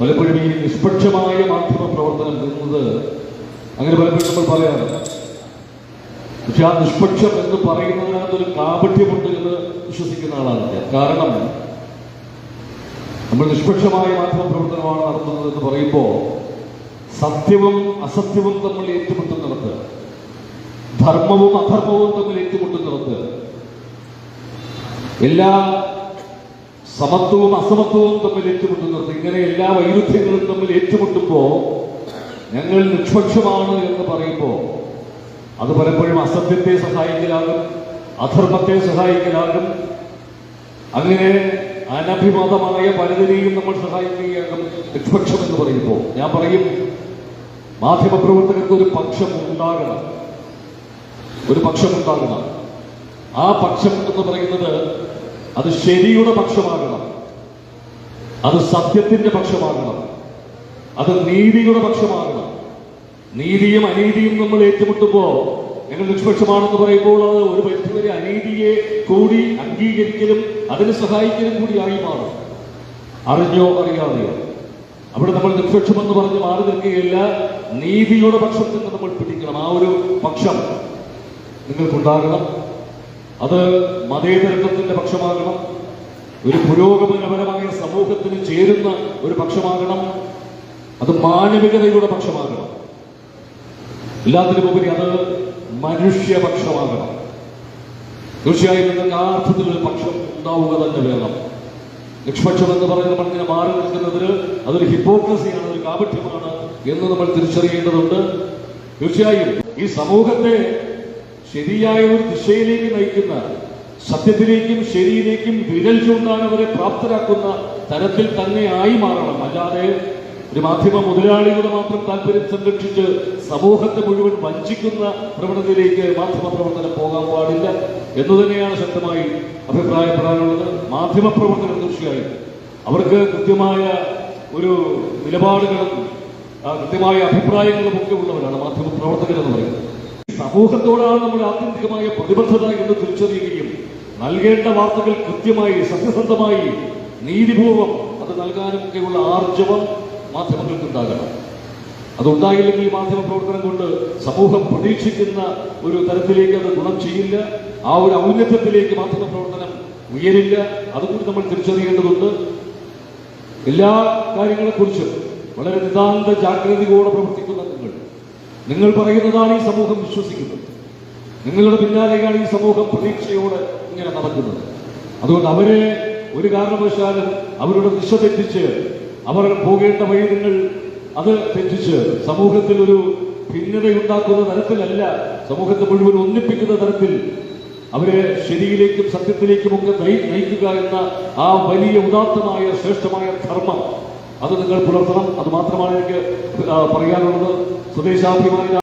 പലപ്പോഴും ഈ നിഷ്പക്ഷമായ മാധ്യമ പ്രവർത്തനം എന്നത് അങ്ങനെ പലപ്പോഴും നമ്മൾ പറയാറുണ്ട്. പക്ഷെ ആ നിഷ്പക്ഷം എന്ന് പറയുന്നതിനകത്തൊരു കാപട്യമുണ്ട് എന്ന് വിശ്വസിക്കുന്ന ആളാണ് കാരണം നമ്മൾ നിഷ്പക്ഷമായ മാധ്യമ പ്രവർത്തനമാണ് നടത്തുന്നത് എന്ന് പറയുമ്പോൾ സത്യവും അസത്യവും തമ്മിൽ ഏറ്റുമുട്ടുന്നിടത്ത് ധർമ്മവും അധർമ്മവും തമ്മിൽ ഏറ്റുമുട്ടുന്നിടത്ത് എല്ലാ സമത്വവും അസമത്വവും തമ്മിൽ ഏറ്റുമുട്ടുന്നത് ഇങ്ങനെ എല്ലാ വൈരുദ്ധ്യങ്ങളും തമ്മിൽ ഏറ്റുമുട്ടുമ്പോൾ ഞങ്ങൾ നിഷ്പക്ഷമാണ് എന്ന് പറയുമ്പോൾ അത് പലപ്പോഴും അസത്യത്തെ സഹായിക്കലാകും അധർമ്മത്തെ സഹായിക്കലാകും. അങ്ങനെ അനഭിമതമായ പലതിനെയും നമ്മൾ സഹായിക്കുകയാകും നിഷ്പക്ഷം എന്ന് പറയുമ്പോൾ ഞാൻ പറയും മാധ്യമപ്രവർത്തകർക്ക് ഒരു പക്ഷം ഉണ്ടാകണം. ഒരു പക്ഷം ഉണ്ടാകണം. ആ പക്ഷം എന്ന് പറയുന്നത് അത് ശരിയുടെ പക്ഷമാകണം. അത് സത്യത്തിന്റെ പക്ഷമാകണം. അത് നീതിയുടെ പക്ഷമാകണം. നീതിയും അനീതിയും നമ്മൾ ഏറ്റുമുട്ടുമ്പോൾ നിങ്ങൾ നിഷ്പക്ഷമാണെന്ന് പറയുമ്പോൾ അത് ഒരു പരിധിവരെ അനീതിയെ കൂടി അംഗീകരിക്കലും അതിനെ സഹായിക്കലും കൂടി ആയി മാറും. അറിഞ്ഞോ അറിയാതെയോ? അവിടെ നമ്മൾ നിഷ്പക്ഷമെന്ന് പറഞ്ഞ് മാറി നിൽക്കുകയില്ല നീതിയുടെ പക്ഷത്തിൽ നമ്മൾ പിടിക്കണം. ആ ഒരു പക്ഷം നിങ്ങൾക്കുണ്ടാകണം. അത് മതേതരത്വത്തിന്റെ പക്ഷമാകണം ഒരു പുരോഗമനപരമായ സമൂഹത്തിന് ചേരുന്ന ഒരു പക്ഷമാകണം അത് മാനവികതയുടെ പക്ഷമാകണം. എല്ലാത്തിനുമുപരി അത് മനുഷ്യപക്ഷമാകണം. തീർച്ചയായും നിങ്ങൾക്ക് ആ അർത്ഥത്തിൽ ഒരു പക്ഷം ഉണ്ടാവുക തന്നെ വേണം. നിഷ്പക്ഷം എന്ന് പറയുന്ന മണ്ണിനെ മാറി നിൽക്കുന്നതിന് അതൊരു ഹിപ്പോക്രസിയാണ് ഒരു കാപഠ്യമാണ് എന്ന് നമ്മൾ തിരിച്ചറിയേണ്ടതുണ്ട്. തീർച്ചയായും ഈ സമൂഹത്തെ ശരിയായ ഒരു ദിശയിലേക്ക് നയിക്കുന്ന സത്യത്തിലേക്കും ശരിയിലേക്കും വിരൽ ചൂണ്ടാൻ അവരെ പ്രാപ്തരാക്കുന്ന തരത്തിൽ തന്നെ ആയി മാറണം. അല്ലാതെ ഒരു മാധ്യമ മുതലാളികളുടെ മാത്രം താല്പര്യം സംരക്ഷിച്ച് സമൂഹത്തെ മുഴുവൻ വഞ്ചിക്കുന്ന പ്രവണതയിലേക്ക് മാധ്യമ പ്രവർത്തനം പോകാൻ പാടില്ല എന്ന് തന്നെയാണ് ശക്തമായി അഭിപ്രായപ്പെടാനുള്ളത്. മാധ്യമ പ്രവർത്തനം തീർച്ചയായും അവർക്ക് കൃത്യമായ ഒരു നിലപാടുകളും കൃത്യമായ അഭിപ്രായങ്ങളും ഒക്കെ ഉള്ളവരാണ് മാധ്യമ പ്രവർത്തകരെന്ന് പറയുന്നത്. സമൂഹത്തോടാണ് നമ്മൾ ആത്യന്തികമായ പ്രതിബദ്ധത എന്ന് തിരിച്ചറിയുകയും നൽകേണ്ട വാർത്തകൾ കൃത്യമായി സത്യസന്ധമായി നീതിപൂർവം അത് നൽകാനും ഒക്കെയുള്ള ആർജവം മാധ്യമങ്ങൾക്ക് ഉണ്ടാകണം അതുണ്ടായില്ലെങ്കിൽ മാധ്യമ പ്രവർത്തനം കൊണ്ട് സമൂഹം പ്രതീക്ഷിക്കുന്ന ഒരു തരത്തിലേക്ക് അത് ഗുണം ചെയ്യില്ല. ആ ഒരു ഔന്നത്യത്തിലേക്ക് മാധ്യമ പ്രവർത്തനം ഉയരില്ല. അതുകൂടി നമ്മൾ തിരിച്ചറിയേണ്ടതുണ്ട്. എല്ലാ കാര്യങ്ങളെക്കുറിച്ചും വളരെ നിതാന്ത ജാഗ്രതയോടെ പ്രവർത്തിക്കുന്ന നിങ്ങൾ നിങ്ങൾ പറയുന്നതാണ് ഈ സമൂഹം വിശ്വസിക്കുന്നത്. നിങ്ങളുടെ പിന്നാലെയാണ് ഈ സമൂഹം പ്രതീക്ഷയോട് ഇങ്ങനെ നടക്കുന്നത്. അതുകൊണ്ട് അവരെ ഒരു കാരണവശാലും അവരുടെ ദിശ തെറ്റിച്ച് അവർ പോകേണ്ട വഴി നിങ്ങൾ അത് തെറ്റിച്ച് സമൂഹത്തിൽ ഒരു ഭിന്നതയുണ്ടാക്കുന്ന തരത്തിലല്ല സമൂഹത്തെ മുഴുവൻ ഒന്നിപ്പിക്കുന്ന തരത്തിൽ അവരെ ശരിയിലേക്കും സത്യത്തിലേക്കും ഒക്കെ നയിക്കുക എന്ന ആ വലിയ ഉദാത്തമായ ശ്രേഷ്ഠമായ ധർമ്മം അത് നിങ്ങൾ പുലർത്തണം. അത് മാത്രമാണ് എനിക്ക് പറയാനുള്ളത്. സ്വദേശാഭിമാനി